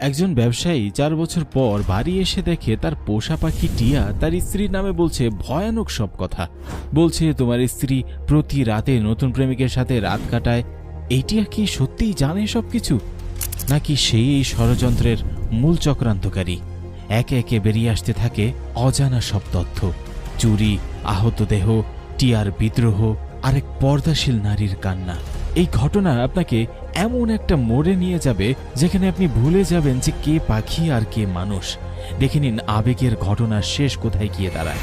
একজন ব্যবসায়ী চার বছর পর বাড়ি এসে দেখে তার পোষা পাখি টিয়া তার স্ত্রীর নামে বলছে ভয়ানক সব কথা। বলছে, তোমার স্ত্রী প্রতি রাতে নতুন প্রেমিকের সাথে রাত কাটায়। এই টিয়া কি সত্যিই জানে সব কিছু নাকি সেই এই ষড়যন্ত্রের মূল চক্রান্তকারী? একে একে বেরিয়ে আসতে থাকে অজানা সব তথ্য। চুরি, আহত দেহ, টিয়ার বিদ্রোহ, আরেক পর্দাশীল নারীর কান্না। এই ঘটনা আপনাকে এমন একটা মোড়ে নিয়ে যাবে যেখানে আপনি ভুলে যাবেন যে কে পাখি আর কে মানুষ। দেখে নিন আবেগের ঘটনার শেষ কোথায় গিয়ে দাঁড়ায়।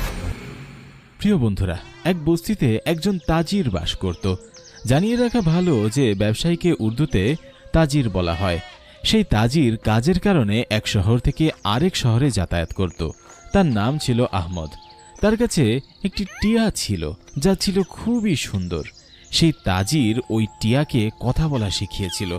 প্রিয় বন্ধুরা, এক বস্তিতে একজন তাজির বাস করত। জানিয়ে রাখা ভালো যে ব্যবসায়ীকে উর্দুতে তাজির বলা হয়। সেই তাজির কাজের কারণে এক শহর থেকে আরেক শহরে যাতায়াত করত। তার নাম ছিল আহমদ। তার কাছে একটি টিয়া ছিল, যা ছিল খুবই সুন্দর। সেই তাজির ওই টিয়াকে কথা বলা শিখিয়েছিল।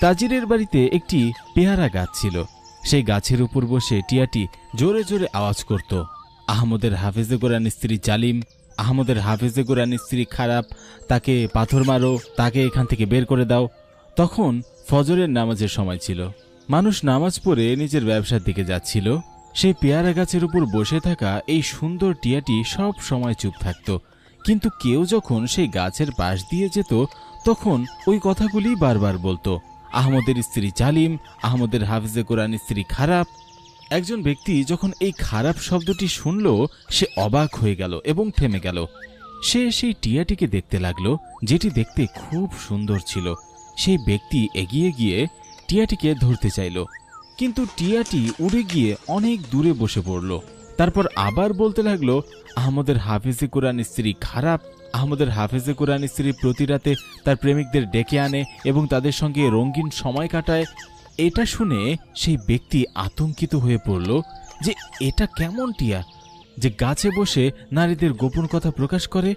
তাজিরের বাড়িতে একটি পেয়ারা গাছ ছিল। সেই গাছের উপর বসে টিয়াটি জোরে জোরে আওয়াজ করত। আহমদের হাফেজে কোরআন স্ত্রী জালিম, আহমদের হাফেজে কোরআন স্ত্রী খারাপ, তাকে পাথর মারো, তাকে এখান থেকে বের করে দাও। তখন ফজরের নামাজের সময় ছিল। মানুষ নামাজ পড়ে নিজের ব্যবসার দিকে যাচ্ছিল। সেই পেয়ারা গাছের উপর বসে থাকা এই সুন্দর টিয়াটি সব সময় চুপ থাকত। কিন্তু কেউ যখন সেই গাছের পাশ দিয়ে যেত, তখন ওই কথাগুলি বারবার বলতো। আহমদের স্ত্রী জালিম, আহমদের হাফিজে কোরআন স্ত্রী খারাপ। একজন ব্যক্তি যখন এই খারাপ শব্দটি শুনল, সে অবাক হয়ে গেল এবং থেমে গেল। সে সেই টিয়াটিকে দেখতে লাগল, যেটি দেখতে খুব সুন্দর ছিল। সেই ব্যক্তি এগিয়ে গিয়ে টিয়াটিকে ধরতে চাইল, কিন্তু টিয়াটি উড়ে গিয়ে অনেক দূরে বসে পড়ল। তারপর আবার বলতে লাগল, আহমদের হাফিজে কোরআন স্ত্রী খারাপ। আহমদের হাফেজে কোরআন স্ত্রী প্রতি রাতে তার প্রেমিকদের ডেকে আনে এবং তাদের সঙ্গে রঙিন সময় কাটায়। এটা শুনে সেই ব্যক্তি আতঙ্কিত হয়ে পড়ল যে, এটা কেমন টিয়া? যে গাছে বসে নারীদের গোপন কথা প্রকাশ করে?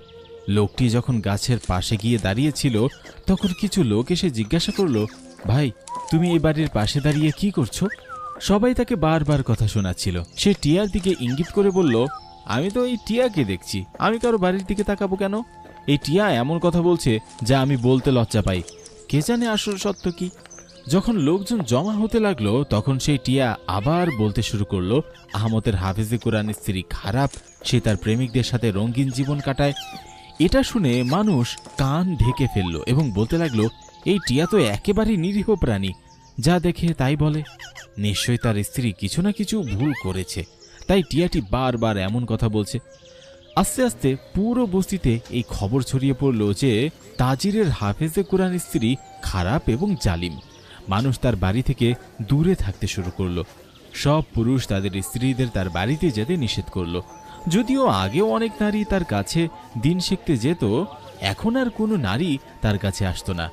লোকটি যখন গাছের পাশে গিয়ে দাঁড়িয়েছিল, তখন কিছু লোক এসে জিজ্ঞাসা করল, ভাই, তুমি এই বাড়ির পাশে দাঁড়িয়ে কি করছ? সবাই তাকে বারবার কথা শোনাচ্ছিল। সে টিয়ার দিকে ইঙ্গিত করে বলল, আমি তো এই টিয়াকে দেখছি। আমি কারও বাড়ির দিকে তাকাবো কেন? এই টিয়া এমন কথা বলছে যা আমি বলতে লজ্জা পাই। কে জানে আসল সত্য কি? যখন লোকজন জমা হতে লাগল, তখন সেই টিয়া আবার বলতে শুরু করল, আহমদের হাফেজে কোরআন স্ত্রী খারাপ, সে তার প্রেমিকদের সাথে রঙিন জীবন কাটায়। এটা শুনে মানুষ কান ঢেকে ফেলল এবং বলতে লাগল, এই টিয়া তো একেবারেই নিরীহ প্রাণী। যা দেখে তাই বলে। নিশ্চয়ই তার স্ত্রী কিছু না কিছু ভুল করেছে। তাই টিয়াটি বারবার এমন কথা বলছে। আস্তে আস্তে পুরো বস্তিতে এই খবর ছড়িয়ে পড়ল যে তাজিরের হাফেজে কোরআন স্ত্রী খারাপ এবং জালিম। মানুষ তার বাড়ি থেকে দূরে থাকতে শুরু করল। সব পুরুষ তাদের স্ত্রীদের তার বাড়িতে যেতে নিষেধ করল। যদিও আগেও অনেক নারী তার কাছে দিন শিখতে যেত, এখন আর কোনো নারী তার কাছে আসতো না।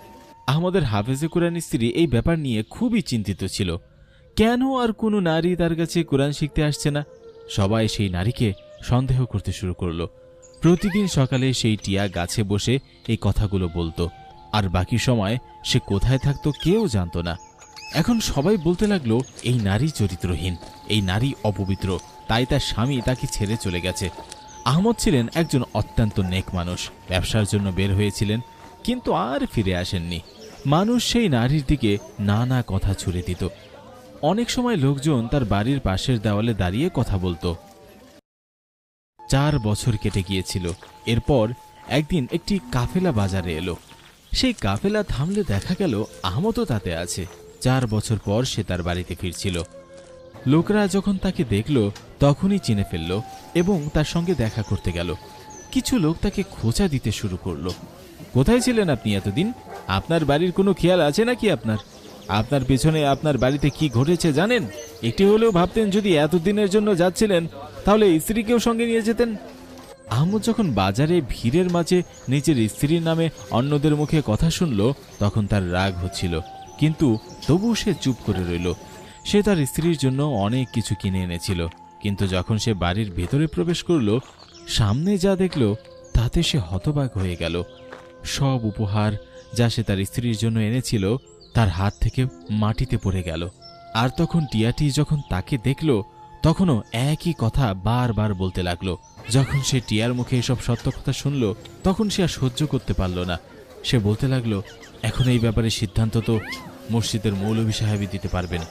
আমাদের হাফেজে কোরআন স্ত্রী এই ব্যাপার নিয়ে খুবই চিন্তিত ছিল। কেন আর কোনো নারী তার কাছে কোরআন শিখতে আসছে না? সবাই সেই নারীকে সন্দেহ করতে শুরু করল। প্রতিদিন সকালে সেই টিয়া গাছে বসে এই কথাগুলো বলতো। আর বাকি সময় সে কোথায় থাকতো কেউ জানত না। এখন সবাই বলতে লাগল, এই নারী চরিত্রহীন, এই নারী অপবিত্র, তাই তার স্বামী তাকে ছেড়ে চলে গেছে। আহমদ ছিলেন একজন অত্যন্ত নেক মানুষ, ব্যবসার জন্য বের হয়েছিলেন, কিন্তু আর ফিরে আসেননি। মানুষ সেই নারীর দিকে নানা কথা ছুড়ে দিত। অনেক সময় লোকজন তার বাড়ির পাশের দেওয়ালে দাঁড়িয়ে কথা বলতো। চার বছর কেটে গিয়েছিল। এরপর একদিন একটি কাফেলা বাজারে এলো। সেই কাফেলা থামলে দেখা গেল আহমদও তাতে আছে। চার বছর পর সে তার বাড়িতে ফিরছিল। লোকরা যখন তাকে দেখল, তখনই চিনে ফেলল এবং তার সঙ্গে দেখা করতে গেল। কিছু লোক তাকে খোঁচা দিতে শুরু করল। কোথায় ছিলেন আপনি এতদিন? আপনার বাড়ির কোনো খেয়াল আছে নাকি আপনার? আপনার পেছনে আপনার বাড়িতে কি ঘটেছে জানেন? একটি হলেও ভাবতেন যদি এতদিনের জন্য যাচ্ছিলেন, তাহলে স্ত্রীকেও সঙ্গে নিয়ে যেতেন। আহমদ যখন বাজারে ভিড়ের মাঝে নিজের স্ত্রীর নামে অন্যদের মুখে কথা শুনল, তখন তার রাগ হচ্ছিল। কিন্তু তবু সে চুপ করে রইল। সে তার স্ত্রীর জন্য অনেক কিছু কিনে এনেছিল। কিন্তু যখন সে বাড়ির ভেতরে প্রবেশ করল, সামনে যা দেখল, তাতে সে হতবাক হয়ে গেল। সব উপহার যা সে তার স্ত্রীর জন্য এনেছিল তার হাত থেকে মাটিতে পড়ে গেল। আর তখন টিয়াটি যখন তাকে দেখল, তখনও একই কথা বারবার বলতে লাগল। যখন সে টিয়ার মুখে এসব সত্য কথা শুনল, তখন সে আর সহ্য করতে পারল না। সে বলতে লাগল, এখন এই ব্যাপারে সিদ্ধান্ত তো মসজিদের মৌলভী সাহেবই দিতে পারবেন।